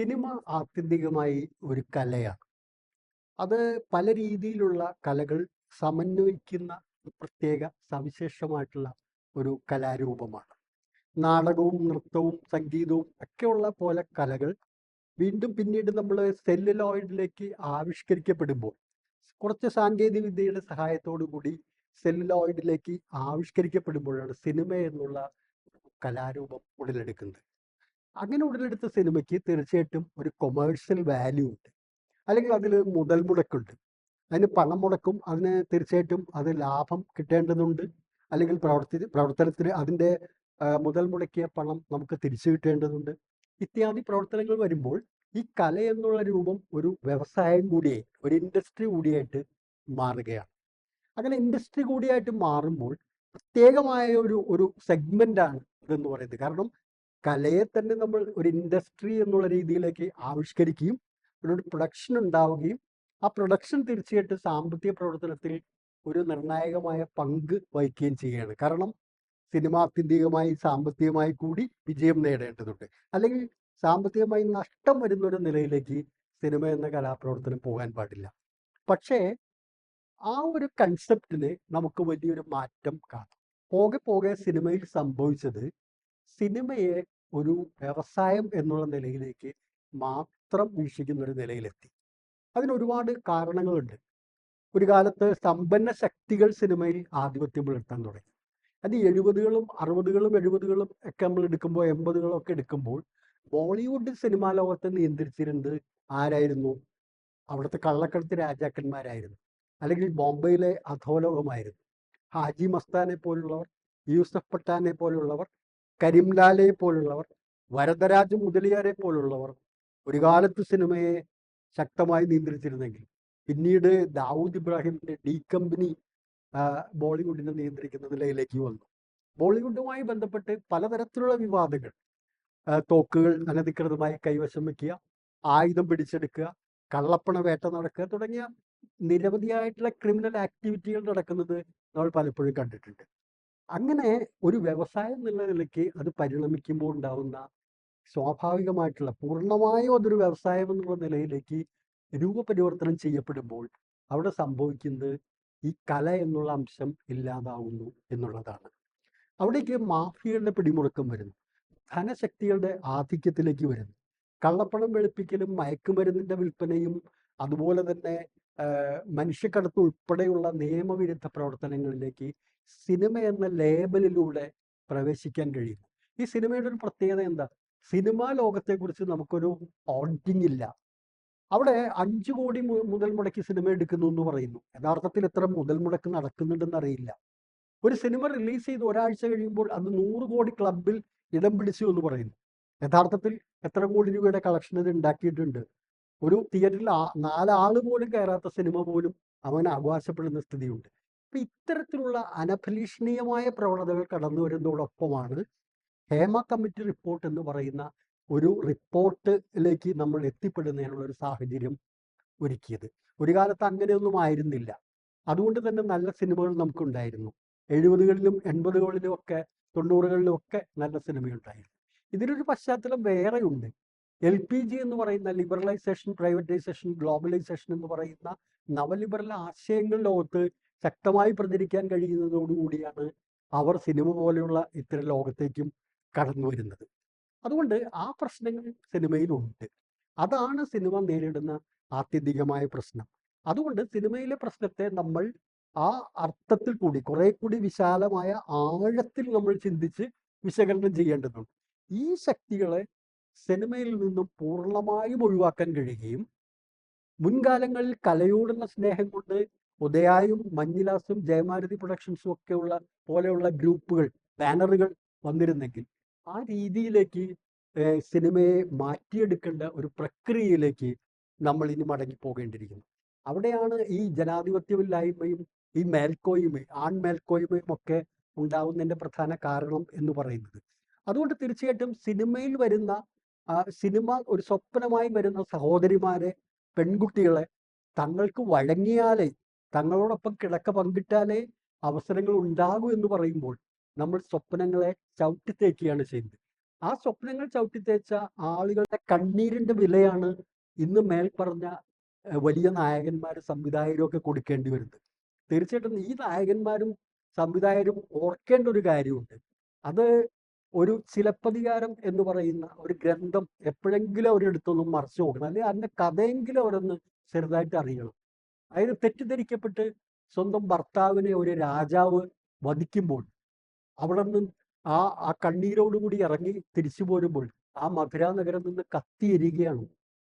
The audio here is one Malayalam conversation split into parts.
സിനിമ ആത്യന്തികമായി ഒരു കലയാണ്. അത് പല രീതിയിലുള്ള കലകൾ സമന്വയിക്കുന്ന പ്രത്യേക സവിശേഷമായിട്ടുള്ള ഒരു കലാരൂപമാണ്. നാടകവും, നൃത്തവും, സംഗീതവും ഒക്കെയുള്ള പോലെ കലകൾ വീണ്ടും പിന്നീട് നമ്മൾ സെല്ലുലോയിഡിലേക്ക് ആവിഷ്കരിക്കപ്പെടുമ്പോൾ കുറച്ച് സാങ്കേതിക വിദ്യയുടെ സഹായത്തോടു കൂടി സെല്ലുലോയിഡിലേക്ക് ആവിഷ്കരിക്കപ്പെടുമ്പോഴാണ് സിനിമ എന്നുള്ള കലാരൂപം ഉടലെടുക്കുന്നത്. അങ്ങനെ ഉടലെടുത്ത സിനിമയ്ക്ക് തീർച്ചയായിട്ടും ഒരു കൊമേഴ്ഷ്യൽ വാല്യൂ ഉണ്ട്. അല്ലെങ്കിൽ അതിൽ മുതൽ മുടക്കുണ്ട്. അതിന് പണം മുടക്കും. അതിന് തീർച്ചയായിട്ടും അത് ലാഭം കിട്ടേണ്ടതുണ്ട്. അല്ലെങ്കിൽ പ്രവർത്തി പ്രവർത്തനത്തിന് അതിന്റെ മുതൽ മുടക്കിയ പണം നമുക്ക് തിരിച്ചു കിട്ടേണ്ടതുണ്ട്. ഇത്യാദി പ്രവർത്തനങ്ങൾ വരുമ്പോൾ ഈ കല എന്നുള്ള രൂപം ഒരു വ്യവസായം കൂടിയായി, ഒരു ഇൻഡസ്ട്രി കൂടിയായിട്ട് മാറുകയാണ്. അങ്ങനെ ഇൻഡസ്ട്രി കൂടിയായിട്ട് മാറുമ്പോൾ പ്രത്യേകമായ ഒരു ഒരു സെഗ്മെന്റാണ് ഇതെന്ന് പറയുന്നത്. കാരണം കലയെ തന്നെ നമ്മൾ ഒരു ഇൻഡസ്ട്രി എന്നുള്ള രീതിയിലേക്ക് ആവിഷ്കരിക്കുകയും ഒരു പ്രൊഡക്ഷൻ ഉണ്ടാവുകയും ആ പ്രൊഡക്ഷൻ തീർച്ചയായിട്ടും സാമ്പത്തിക പ്രവർത്തനത്തിൽ ഒരു നിർണായകമായ പങ്ക് വഹിക്കുകയും ചെയ്യുകയാണ്. കാരണം സിനിമ ആത്യന്തികമായി സാമ്പത്തികമായി കൂടി വിജയം നേടേണ്ടതുണ്ട്. അല്ലെങ്കിൽ സാമ്പത്തികമായി നഷ്ടം വരുന്ന ഒരു നിലയിലേക്ക് സിനിമ എന്ന കലാപ്രവർത്തനം പോകാൻ പാടില്ല. പക്ഷേ ആ ഒരു കൺസെപ്റ്റിന് നമുക്ക് വലിയൊരു മാറ്റം കാണാം. പോകെ പോകെ സിനിമയിൽ സംഭവിച്ചത് സിനിമയെ ഒരു വ്യവസായം എന്നുള്ള നിലയിലേക്ക് മാത്രം വീക്ഷിക്കുന്ന ഒരു നിലയിലെത്തി. അതിന് ഒരുപാട് കാരണങ്ങളുണ്ട്. ഒരു കാലത്ത് സമ്പന്ന ശക്തികൾ സിനിമയിൽ ആധിപത്യം പുലർത്താൻ തുടങ്ങി. അത് 70കളും 60കളും 70കളും ഒക്കെ നമ്മൾ എടുക്കുമ്പോൾ 80കളും ഒക്കെ എടുക്കുമ്പോൾ ബോളിവുഡ് സിനിമാ ലോകത്തെ നിയന്ത്രിച്ചിരുന്നത് ആരായിരുന്നു? അവിടുത്തെ കള്ളക്കടത്ത് രാജാക്കന്മാരായിരുന്നു. അല്ലെങ്കിൽ ബോംബെയിലെ അധോലോകമായിരുന്നു. ഹാജി മസ്താനെ പോലുള്ളവർ, യൂസഫ് പട്ടാനെ പോലുള്ളവർ, കരീംലാലയെ പോലുള്ളവർ, വരദരാജ് മുതലിയാരെ പോലുള്ളവർ ഒരു കാലത്ത് സിനിമയെ ശക്തമായി നിയന്ത്രിച്ചിരുന്നെങ്കിൽ പിന്നീട് ദാവൂദ് ഇബ്രാഹിമിന്റെ ഡി കമ്പനി ബോളിവുഡിനെ നിയന്ത്രിക്കുന്ന നിലയിലേക്ക് വന്നു. ബോളിവുഡുമായി ബന്ധപ്പെട്ട് പലതരത്തിലുള്ള വിവാദങ്ങൾ തോക്കുകൾ അനധികൃതമായി കൈവശം വെക്കുക, ആയുധം പിടിച്ചെടുക്കുക, കള്ളപ്പണ വേട്ട നടക്കുക തുടങ്ങിയ നിരവധിയായിട്ടുള്ള ക്രിമിനൽ ആക്ടിവിറ്റികൾ നടക്കുന്നത് നമ്മൾ പലപ്പോഴും കണ്ടിട്ടുണ്ട്. അങ്ങനെ ഒരു വ്യവസായം എന്നുള്ള നിലയ്ക്ക് അത് പരിണമിക്കുമ്പോൾ ഉണ്ടാവുന്ന സ്വാഭാവികമായിട്ടുള്ള പൂർണമായും അതൊരു വ്യവസായം എന്നുള്ള നിലയിലേക്ക് രൂപപരിവർത്തനം ചെയ്യപ്പെടുമ്പോൾ അവിടെ സംഭവിക്കുന്നത് ഈ കല എന്നുള്ള അംശം ഇല്ലാതാവുന്നു എന്നുള്ളതാണ്. അവിടേക്ക് മാഫിയകളുടെ പിടിമുറുക്കം വരുന്നു. ധനശക്തികളുടെ ആധിക്യത്തിലേക്ക് വരുന്നു. കള്ളപ്പണം വെളുപ്പിക്കലും മയക്കുമരുന്നിന്റെ വിൽപ്പനയും അതുപോലെ തന്നെ മനുഷ്യക്കടത്ത് ഉൾപ്പെടെയുള്ള നിയമവിരുദ്ധ പ്രവർത്തനങ്ങളിലേക്ക് സിനിമ എന്ന ലേബലിലൂടെ പ്രവേശിക്കാൻ കഴിയും ഈ സിനിമയുടെ ഒരു പ്രത്യേകത എന്താ? സിനിമാ ലോകത്തെക്കുറിച്ച് നമുക്കൊരു ഓണ്ടിങ് ഇല്ല. അവിടെ അഞ്ചു കോടി മുതൽ മുടക്കി സിനിമ എടുക്കുന്നു എന്ന് പറയുന്നു. യഥാർത്ഥത്തിൽ എത്ര മുതൽ മുടക്ക് നടക്കുന്നുണ്ടെന്ന് അറിയില്ല. ഒരു സിനിമ റിലീസ് ചെയ്ത് ഒരാഴ്ച കഴിയുമ്പോൾ അത് നൂറ് കോടി ക്ലബിൽ ഇടം പിടിച്ചു എന്ന് പറയുന്നു. യഥാർത്ഥത്തിൽ എത്ര കോടി രൂപയുടെ കളക്ഷൻ ഇത് ഉണ്ടാക്കിയിട്ടുണ്ട്? ഒരു തിയേറ്ററിൽ 4 പോലും കയറാത്ത സിനിമ പോലും അവൻ അവകാശപ്പെടുന്ന സ്ഥിതിയുണ്ട്. അപ്പൊ ഇത്തരത്തിലുള്ള അനഭലീഷണീയമായ പ്രവണതകൾ കടന്നു വരുന്നതോടൊപ്പമാണ് ഹേമ കമ്മിറ്റി റിപ്പോർട്ട് എന്ന് പറയുന്ന ഒരു റിപ്പോർട്ടിലേക്ക് നമ്മൾ എത്തിപ്പെടുന്നതിനുള്ള ഒരു സാഹചര്യം ഒരുക്കിയത്. ഒരു കാലത്ത് അങ്ങനെയൊന്നും ആയിരുന്നില്ല. അതുകൊണ്ട് തന്നെ നല്ല സിനിമകൾ നമുക്കുണ്ടായിരുന്നു. 70കളിലും 80കളിലും ഒക്കെ 90കളിലും ഒക്കെ നല്ല സിനിമയുണ്ടായിരുന്നു. ഇതിനൊരു പശ്ചാത്തലം വേറെയുണ്ട്. എൽപിജി എന്ന് പറയുന്ന ലിബറലൈസേഷൻ, പ്രൈവറ്റൈസേഷൻ, ഗ്ലോബലൈസേഷൻ എന്ന് പറയുന്ന നവലിബറൽ ആശയങ്ങൾ ലോകത്ത് ശക്തമായി പ്രചരിക്കാൻ കഴിയുന്നതോടുകൂടിയാണ് അവർ സിനിമ പോലെയുള്ള ഇത്തരം ലോകത്തേക്കും കടന്നു വരുന്നത്. അതുകൊണ്ട് ആ പ്രശ്നങ്ങൾ സിനിമയിലുണ്ട്. അതാണ് സിനിമ നേരിടുന്ന ആത്യന്തികമായ പ്രശ്നം. അതുകൊണ്ട് സിനിമയിലെ പ്രശ്നത്തെ നമ്മൾ ആ അർത്ഥത്തിൽ കൂടി കുറെ കൂടി വിശാലമായ ആഴത്തിൽ നമ്മൾ ചിന്തിച്ച് വിശകലനം ചെയ്യേണ്ടതുണ്ട്. ഈ ശക്തികളെ സിനിമയിൽ നിന്നും പൂർണമായും ഒഴിവാക്കാൻ കഴിയുകയും മുൻകാലങ്ങളിൽ കലയോടുള്ള സ്നേഹം കൊണ്ട് ഉദയായും, മഞ്ഞിലാസും, ജയമാരുതി പ്രൊഡക്ഷൻസും ഒക്കെയുള്ള പോലെയുള്ള ഗ്രൂപ്പുകൾ, ബാനറുകൾ വന്നിരുന്നെങ്കിൽ ആ രീതിയിലേക്ക് സിനിമയെ മാറ്റിയെടുക്കേണ്ട ഒരു പ്രക്രിയയിലേക്ക് നമ്മൾ ഇനി മടങ്ങി പോകേണ്ടിയിരിക്കുന്നു. അവിടെയാണ് ഈ ജനാധിപത്യമില്ലായ്മയും ഈ മേൽക്കോയ്മയും ആൺമേൽക്കോയ്മയും ഒക്കെ ഉണ്ടാവുന്നതിന്റെ പ്രധാന കാരണം എന്ന് പറയുന്നത്. അതുകൊണ്ട് തീർച്ചയായിട്ടും സിനിമയിൽ വരുന്ന സിനിമ ഒരു സ്വപ്നമായി വരുന്ന സഹോദരിമാരെ, പെൺകുട്ടികളെ തങ്ങൾക്ക് വഴങ്ങിയാലേ തങ്ങളോടൊപ്പം കിടക്ക പങ്കിട്ടാലേ അവസരങ്ങൾ ഉണ്ടാകൂ എന്ന് പറയുമ്പോൾ നമ്മൾ സ്വപ്നങ്ങളെ ചവിട്ടിത്തേക്കുകയാണ് ചെയ്യുന്നത്. ആ സ്വപ്നങ്ങൾ ചവിട്ടിത്തേച്ച ആളുകളുടെ കണ്ണീരിന്റെ വിലയാണ് ഇന്ന് മേൽപ്പറഞ്ഞ പറഞ്ഞ വലിയ നായകന്മാരും സംവിധായകരും ഒക്കെ കൊടുക്കേണ്ടി വരുന്നത് തീർച്ചയായിട്ടും ഈ നായകന്മാരും സംവിധായകരും ഓർക്കേണ്ട ഒരു കാര്യമുണ്ട് അത് ഒരു ചിലപ്പതികാരം എന്ന് പറയുന്ന ഒരു ഗ്രന്ഥം എപ്പോഴെങ്കിലും അവരെടുത്തൊന്നും മറച്ചു നോക്കണം. അല്ലെങ്കിൽ അതിന്റെ കഥയെങ്കിലും അവരൊന്ന് ചെറുതായിട്ട് അറിയണം. അതായത് തെറ്റിദ്ധരിക്കപ്പെട്ട് സ്വന്തം ഭർത്താവിനെ ഒരു രാജാവ് വധിക്കുമ്പോൾ അവിടെ നിന്ന് ആ ആ കണ്ണീരോടുകൂടി ഇറങ്ങി തിരിച്ചു പോരുമ്പോൾ ആ മധുര നഗരം നിന്ന് കത്തിയെരികയാണ്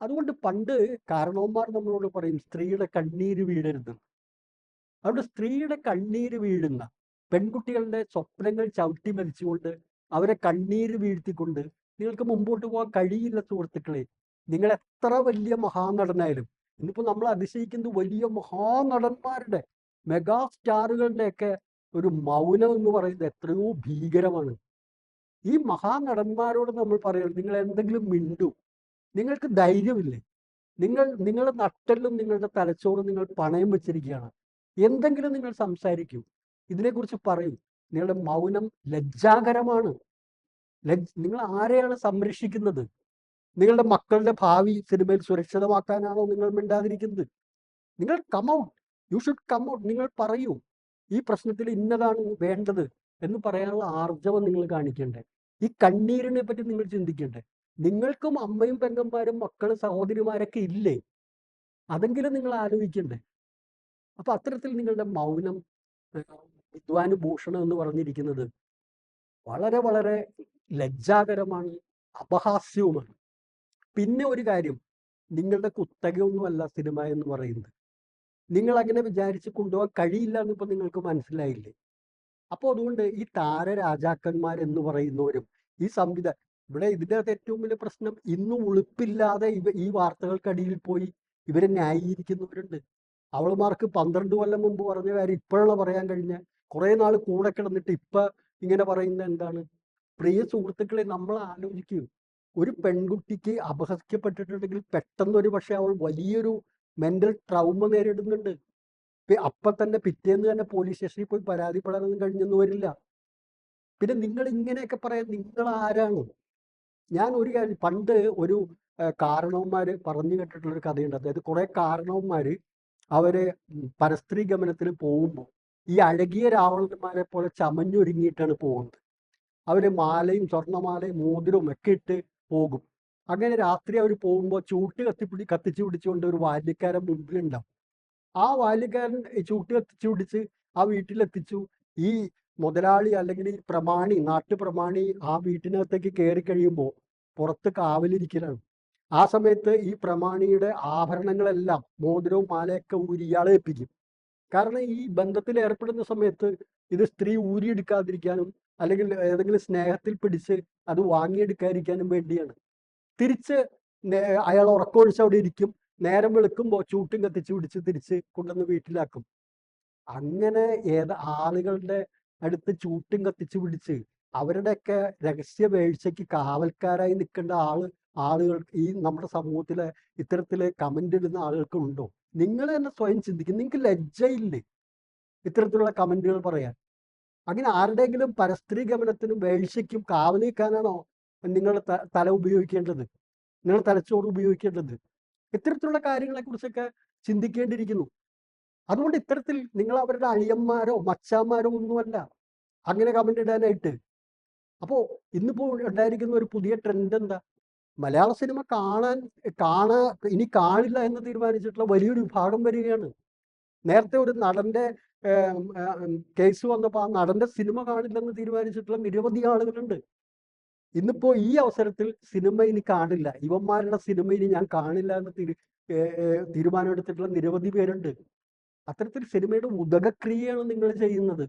അതുകൊണ്ട് പണ്ട് കാരണവന്മാർ നമ്മളോട് പറയും സ്ത്രീയുടെ കണ്ണീര് വീഴരുത്. അതുകൊണ്ട് സ്ത്രീയുടെ കണ്ണീര് വീഴുന്ന പെൺകുട്ടികളുടെ സ്വപ്നങ്ങൾ ചവിട്ടി മരിച്ചുകൊണ്ട് അവരെ കണ്ണീര് വീഴ്ത്തിക്കൊണ്ട് നിങ്ങൾക്ക് മുമ്പോട്ട് പോകാൻ കഴിയില്ല സുഹൃത്തുക്കളെ. നിങ്ങൾ എത്ര വലിയ മഹാനടനായാലും ഇന്നിപ്പോ നമ്മൾ അതിശയിക്കുന്നത് വലിയ മഹാനടന്മാരുടെ മെഗാ സ്റ്റാറുകളുടെയൊക്കെ ഒരു മൗനം എന്ന് പറയുന്നത് എത്രയോ ഭീകരമാണ്. ഈ മഹാനടന്മാരോട് നമ്മൾ പറയുന്നത് നിങ്ങൾ എന്തെങ്കിലും മിണ്ടു. നിങ്ങൾക്ക് ധൈര്യമില്ലേ? നിങ്ങൾ നിങ്ങളുടെ നട്ടെല്ലും നിങ്ങളുടെ തലച്ചോറും നിങ്ങൾ പണയം വെച്ചിരിക്കുകയാണ്. എന്തെങ്കിലും നിങ്ങൾ സംസാരിക്കും. ഇതിനെക്കുറിച്ച് പറയൂ. നിങ്ങളുടെ മൗനം ലജ്ജാകരമാണ്. ലജ്ജ നിങ്ങൾ ആരെയാണ് സംരക്ഷിക്കുന്നത്? നിങ്ങളുടെ മക്കളുടെ ഭാവി സിനിമയിൽ സുരക്ഷിതമാക്കാനാണോ നിങ്ങൾ മിണ്ടാതിരിക്കുന്നത്? നിങ്ങൾ come out you should come out നിങ്ങൾ പറയൂ. ഈ പ്രശ്നത്തിൽ ഇന്നതാണ് വേണ്ടത് എന്ന് പറയാനുള്ള ആർജവം നിങ്ങൾ കാണിക്കണ്ടേ. ഈ കണ്ണീരിനെ പറ്റി നിങ്ങൾ ചിന്തിക്കണ്ടേ. നിങ്ങൾക്കും അമ്മയും പെങ്ങന്മാരും മക്കളും സഹോദരിമാരൊക്കെ ഇല്ലേ? അതെങ്കിലും നിങ്ങൾ ആലോചിക്കണ്ടേ. അപ്പൊ അത്തരത്തിൽ നിങ്ങളുടെ മൗനം വിദ്വാനുഭൂഷണം എന്ന് പറഞ്ഞിരിക്കുന്നത്. വളരെ വളരെ ലജ്ജാകരമാണ് അപഹാസ്യവുമാണ്. പിന്നെ ഒരു കാര്യം നിങ്ങളുടെ കുത്തകയൊന്നുമല്ല സിനിമ എന്ന് പറയുന്നത്. നിങ്ങൾ അങ്ങനെ വിചാരിച്ച് കൊണ്ടുപോകാൻ കഴിയില്ല എന്ന് നിങ്ങൾക്ക് മനസ്സിലായില്ലേ? അപ്പോൾ അതുകൊണ്ട് ഈ താര രാജാക്കന്മാർ എന്ന് പറയുന്നവരും ഈ സംവിധ ഇവിടെ ഇതിന്റെ അകത്ത് ഏറ്റവും വലിയ പ്രശ്നം ഇന്നും ഉളുപ്പില്ലാതെ ഇവ ഈ വാർത്തകൾക്കടിയിൽ പോയി ഇവരെ ന്യായീകരിക്കുന്നവരുണ്ട്. അവളുമാർക്ക് പന്ത്രണ്ട് കൊല്ലം മുമ്പ് പറഞ്ഞ കാര്യം ഇപ്പോഴാണ് പറയാൻ കഴിഞ്ഞ കുറെ നാൾ കൂടെ കിടന്നിട്ട് ഇപ്പൊ ഇങ്ങനെ പറയുന്ന എന്താണ്? പ്രിയ സുഹൃത്തുക്കളെ നമ്മൾ ആലോചിക്കൂ. ഒരു പെൺകുട്ടിക്ക് അപഹസിക്കപ്പെട്ടിട്ടുണ്ടെങ്കിൽ പെട്ടെന്ന് ഒരു പക്ഷെ അവൾ വലിയൊരു മെന്റൽ ട്രൗമ നേരിടുന്നുണ്ട്. അപ്പൊ തന്നെ പിറ്റേന്ന് തന്നെ പോലീസ് സ്റ്റേഷനിൽ പോയി പരാതിപ്പെടാനൊന്നും കഴിഞ്ഞെന്ന് വരില്ല. പിന്നെ നിങ്ങൾ ഇങ്ങനെയൊക്കെ പറയാൻ നിങ്ങൾ ആരാണ്? ഞാൻ ഒരു കാര്യം പണ്ട് ഒരു കാരണവന്മാര് പറഞ്ഞു കേട്ടിട്ടുള്ള ഒരു കഥയുണ്ട്. അതായത് കുറെ കാരണവന്മാര് അവർ പരസ്ത്രീ ഗമനത്തിന് പോകുമ്പോൾ ഈ അഴകിയ രാവണന്മാരെ പോലെ ചമഞ്ഞൊരുങ്ങിയിട്ടാണ് പോകുന്നത്. അവർ മാലയും സ്വർണമാലയും മോതിരവും ഒക്കെ ഇട്ട് പോകും. അങ്ങനെ രാത്രി അവർ പോകുമ്പോൾ ചൂട്ട് കത്തിപ്പിടി കത്തിച്ചു പിടിച്ചുകൊണ്ട് ഒരു ബാല്യക്കാരൻ മുമ്പിലുണ്ടാവും. ആ ബാല്യക്കാരൻ ചൂട്ട് കത്തിച്ചു പിടിച്ച് ആ വീട്ടിലെത്തിച്ചു. ഈ മുതലാളി അല്ലെങ്കിൽ ഈ പ്രമാണി നാട്ടുപ്രമാണി ആ വീട്ടിനകത്തേക്ക് കയറി കഴിയുമ്പോൾ പുറത്ത് കാവലിരിക്കലാണ്. ആ സമയത്ത് ഈ പ്രമാണിയുടെ ആഭരണങ്ങളെല്ലാം മോതിരവും മാലയൊക്കെ ഊരി ഇയാളെ ഏൽപ്പിക്കും. കാരണം ഈ ബന്ധത്തിൽ ഏർപ്പെടുന്ന സമയത്ത് ഇത് സ്ത്രീ ഊരിയെടുക്കാതിരിക്കാനും അല്ലെങ്കിൽ ഏതെങ്കിലും സ്നേഹത്തിൽ പിടിച്ച് അത് വാങ്ങിയെടുക്കാതിരിക്കാനും വേണ്ടിയാണ്. തിരിച്ച് അയാൾ ഉറക്കമൊഴിച്ച് അവിടെ ഇരിക്കും. നേരം വെളുക്കുമ്പോൾ ചൂട്ടും കത്തിച്ച് പിടിച്ച് തിരിച്ച് കൊണ്ടുവന്ന് വീട്ടിലാക്കും. അങ്ങനെ ഏത് ആളുകളുടെ അടുത്ത് ചൂട്ടും കത്തിച്ച് പിടിച്ച് അവരുടെയൊക്കെ രഹസ്യ വീഴ്ചയ്ക്ക് കാവൽക്കാരായി നിൽക്കേണ്ട ആൾ ആളുകൾ ഈ നമ്മുടെ സമൂഹത്തിലെ ഇത്തരത്തിൽ കമന്റ് ഇടുന്ന ആളുകൾക്ക് ഉണ്ടോ? നിങ്ങൾ തന്നെ സ്വയം ചിന്തിക്കും. നിങ്ങൾക്ക് ലജ്ജയില്ലേ ഇത്തരത്തിലുള്ള കമന്റുകൾ പറയാൻ? അങ്ങനെ ആരുടെയെങ്കിലും പരസ്ത്രീ ഗമനത്തിനും വേഴ്ചയ്ക്കും കാവൽ നിൽക്കാനാണോ നിങ്ങൾ തല ഉപയോഗിക്കേണ്ടത്? നിങ്ങൾ തലച്ചോറ് ഉപയോഗിക്കേണ്ടത്? ഇത്തരത്തിലുള്ള കാര്യങ്ങളെ കുറിച്ചൊക്കെ ചിന്തിക്കേണ്ടിയിരിക്കുന്നു. അതുകൊണ്ട് ഇത്തരത്തിൽ നിങ്ങൾ അവരുടെ അളിയന്മാരോ മച്ചാന്മാരോ ഒന്നുമല്ല അങ്ങനെ കമന്റ് ഇടാനായിട്ട്. അപ്പോ ഇന്നിപ്പോ ഉണ്ടായിരിക്കുന്ന ഒരു പുതിയ ട്രെൻഡ് എന്താ? മലയാള സിനിമ കാണാൻ കാണാ ഇനി കാണില്ല എന്ന് തീരുമാനിച്ചിട്ടുള്ള വലിയൊരു വിഭാഗം വരികയാണ്. നേരത്തെ ഒരു നടന്റെ കേസ് വന്നപ്പോൾ ആ നടന്റെ സിനിമ കാണില്ലെന്ന് തീരുമാനിച്ചിട്ടുള്ള നിരവധി ആളുകളുണ്ട്. ഇന്നിപ്പോ ഈ അവസരത്തിൽ സിനിമ ഇനി കാണില്ല. ഇവന്മാരുടെ സിനിമ ഇനി ഞാൻ കാണില്ല എന്ന് തീരുമാനം തീരുമാനമെടുത്തിട്ടുള്ള നിരവധി പേരുണ്ട്. അത്തരത്തിൽ സിനിമയുടെ ഉദകക്രിയയാണ് നിങ്ങൾ ചെയ്യുന്നത്.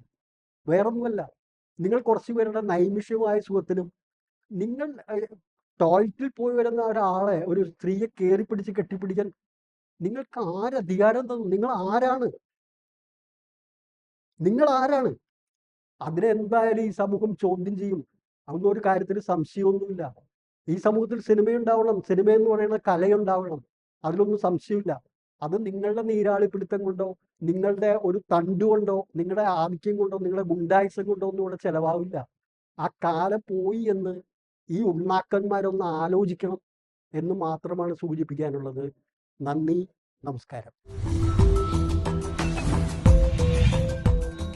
വേറൊന്നുമല്ല. നിങ്ങൾ കുറച്ചു പേരുടെ സുഖത്തിനും നിങ്ങൾ ടോയ്ലറ്റിൽ പോയി വരുന്ന ഒരാളെ ഒരു സ്ത്രീയെ കയറി പിടിച്ച് കെട്ടിപ്പിടിക്കാൻ നിങ്ങൾക്ക് ആരധികാരം തന്നു നിങ്ങൾ ആരാണ്? നിങ്ങൾ ആരാണ്? അതിനെന്തായാലും ഈ സമൂഹം ചോദ്യം ചെയ്യും. അതൊന്നും ഒരു കാര്യത്തിൽ സംശയമൊന്നുമില്ല. ഈ സമൂഹത്തിൽ സിനിമയുണ്ടാവണം സിനിമ എന്ന് പറയുന്ന കലയുണ്ടാവണം. അതിലൊന്നും സംശയമില്ല. അത് നിങ്ങളുടെ നീരാളിപ്പിടുത്തം കൊണ്ടോ നിങ്ങളുടെ ഒരു തണ്ടുകൊണ്ടോ നിങ്ങളുടെ ആധിക്യം കൊണ്ടോ നിങ്ങളുടെ ഗുണ്ടായുസം കൊണ്ടോ ഒന്നും ഇവിടെ ചെലവാവില്ല. ആ കാലം പോയി എന്ന് ഈ ഉണ്ണാക്കന്മാരൊന്ന് ആലോചിക്കണം എന്ന് മാത്രമാണ് സൂചിപ്പിക്കാനുള്ളത്. നന്ദി നമസ്കാരം.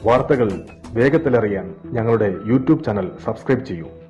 വാർത്തകൾ വേഗത്തിലറിയാൻ ഞങ്ങളുടെ യൂട്യൂബ് ചാനൽ സബ്സ്ക്രൈബ് ചെയ്യൂ.